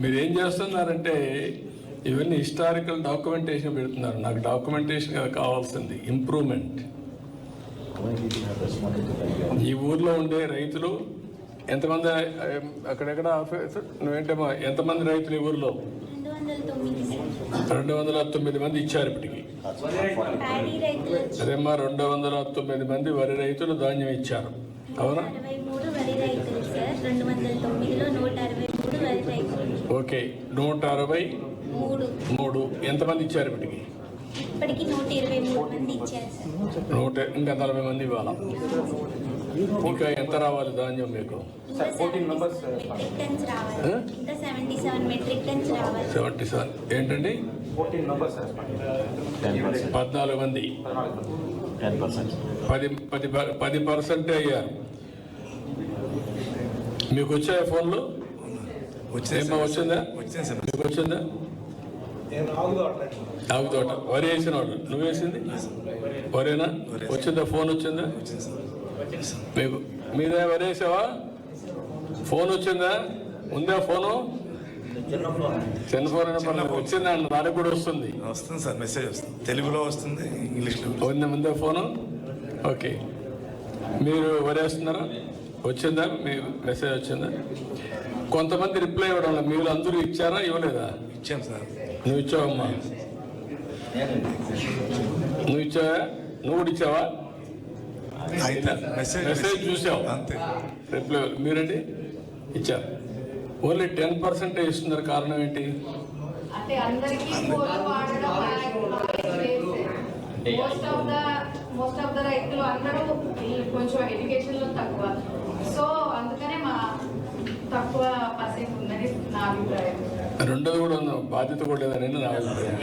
మీరు ఏం చేస్తున్నారంటే ఇవన్నీ హిస్టారికల్ డాక్యుమెంటేషన్ పెడుతున్నారు. నాకు డాక్యుమెంటేషన్ కావాల్సింది ఇంప్రూవ్మెంట్. ఈ ఊర్లో ఉండే రైతులు ఎంతమంది అక్కడెక్కడ ఆఫీస్? నువ్వేంటమ్మా ఎంతమంది రైతులు ఈ ఊర్లో? రెండు వందల తొమ్మిది మంది ఇచ్చారు ఇప్పటికి. అదేమ్మా రెండు వందల తొమ్మిది మంది వరి రైతులు ధాన్యం ఇచ్చారు. అవునా? ఓకే నూట అరవై మూడు. ఎంతమంది ఇచ్చారు ఇప్పటికి? ఇప్పటికి నూట ఇంకా నలభై మంది ఇవ్వాలా? ఇంకా ఎంత రావాలి ధాన్యం మీకు? సెవెంటీ సెవెన్ ఏంటండి? పద్నాలుగు మంది. పది పది ప- పది పర్సెంట్ అయ్యారు. మీకు వచ్చాయి ఫోన్లు? వచ్చిందా? వచ్చింది? వచ్చిందా ఆగు తోట వరి వేసిన వాడు. నువ్వు వేసింది? వరేనా? వచ్చిందా? ఫోన్ వచ్చిందా? మీకు మీదే వరి వేసావా? ఫోన్ వచ్చిందా? ఉందా ఫోను? చిన్న ఫోన్. వచ్చిందా దానికి కూడా వస్తుంది. వస్తుంది సార్ మెసేజ్ వస్తుంది. తెలుగులో వస్తుంది ఇంగ్లీష్లో. ఉందా ఉందా ఫోను? ఓకే. మీరు వరేస్తున్నారా వచ్చిందా? మీ మెసేజ్ వచ్చిందా? కొంతమంది రిప్లై ఇవ్వడం. మీరు అందరూ ఇచ్చారా? ఇవ్వలేదా? ఇచ్చాం సార్. నువ్వు ఇచ్చావమ్మా. నువ్వు ఇచ్చావా? నువ్వు కూడా ఇచ్చావా? అయితే మెసేజ్ మెసేజ్ చూసావు. అంతే. రిప్లై మీరండి ఇచ్చారు ఓన్లీ టెన్ పర్సెంట్ ఇస్తున్నారు కారణం ఏంటి? Most of the most of the రైతులు అందరూ కొంచెం ఎడ్యుకేషన్లో తక్కువ. సో అందుకనే మా తక్కువ పర్సెంట్ ఉందని నా అభిప్రాయం. రెండోది కూడా ఉంది? బాధ్యత కూడా లేదని నా అభిప్రాయం.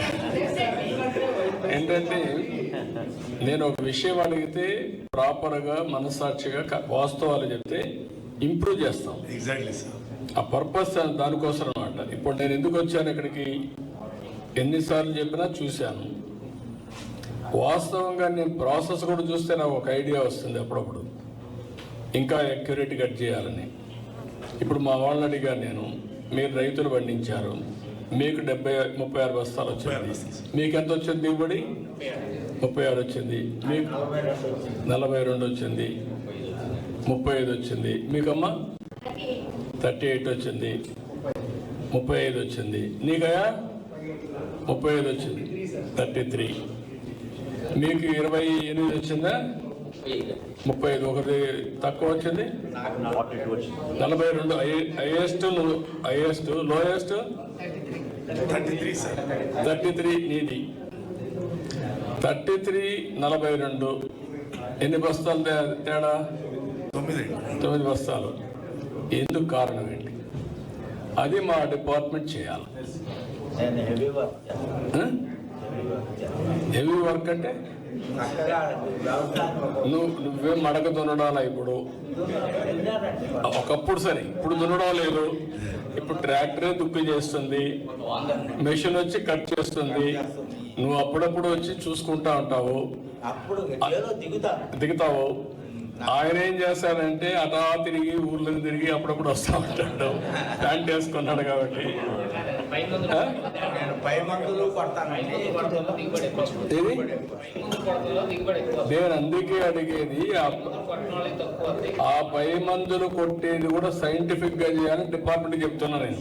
ఏంటంటే నేను ఒక విషయం అడిగితే ప్రాపర్గా మనస్సాక్షిగా వాస్తవాలు చెప్తే ఇంప్రూవ్ చేస్తాం. ఎగ్జాక్ట్లీ సార్ ఆ పర్పస్ దానికోసం అనమాట ఇప్పుడు నేను ఎందుకు వచ్చాను ఇక్కడికి? ఎన్నిసార్లు చెప్పినా చూశాను. వాస్తవంగా నేను ప్రాసెస్ కూడా చూస్తే నాకు ఒక ఐడియా వస్తుంది అప్పుడప్పుడు. ఇంకా అక్యురేట్ కట్ చేయాలని. ఇప్పుడు మా వాళ్ళని అడిగాను నేను మీరు రైతులు పండించారు మీకు డెబ్బై ముప్పై ఆరు బస్తాలు వచ్చింది. మీకు ఎంత వచ్చింది దిగుబడి? ముప్పై ఆరు వచ్చింది. మీకు నలభై రెండు వచ్చింది. ముప్పై ఐదు వచ్చింది. మీకమ్మా? థర్టీ ఎయిట్ వచ్చింది. ముప్పై ఐదు వచ్చింది. నీకయా ముప్పై ఐదు వచ్చింది. Thirty three. మీకు ఇరవై ఎనిమిది వచ్చిందా? ముప్పై ఐదు. ఒకటి తక్కువ వచ్చింది? నలభై రెండు. Highest highest lowest? Thirty three sir. Thirty three నీది. థర్టీ త్రీ నలభై రెండు. ఎన్ని బస్తాలు తే- తేడా? తొమ్మిది. తొమ్మిది బస్తాలు. ఎందుకు కారణం ఏంటి? అది మా డిపార్ట్మెంట్ చేయాలి. హెవీ వర్క్ అంటే? నువ్వు నువ్వే మడక దున్నడాలా ఇప్పుడు? ఒకప్పుడు సరే ఇప్పుడు దున్నడం లేదు. ఇప్పుడు ట్రాక్టరే దుక్కు చేస్తుంది. మెషిన్ వచ్చి కట్ చేస్తుంది. నువ్వు అప్పుడప్పుడు వచ్చి చూసుకుంటా ఉంటావు. దిగుతావు. ఆయన ఏం చేస్తాడంటే అటా తిరిగి ఊర్లను తిరిగి అప్పుడప్పుడు వస్తా ఉంటాడు. ప్యాంట్ వేసుకున్నాడు కాబట్టి. పై మందులు నేను అందుకే అడిగేది ఆ- ఆ పై మందులు కొట్టేది కూడా సైంటిఫిక్గా చేయాలని డిపార్ట్మెంట్ చెప్తున్నా నేను.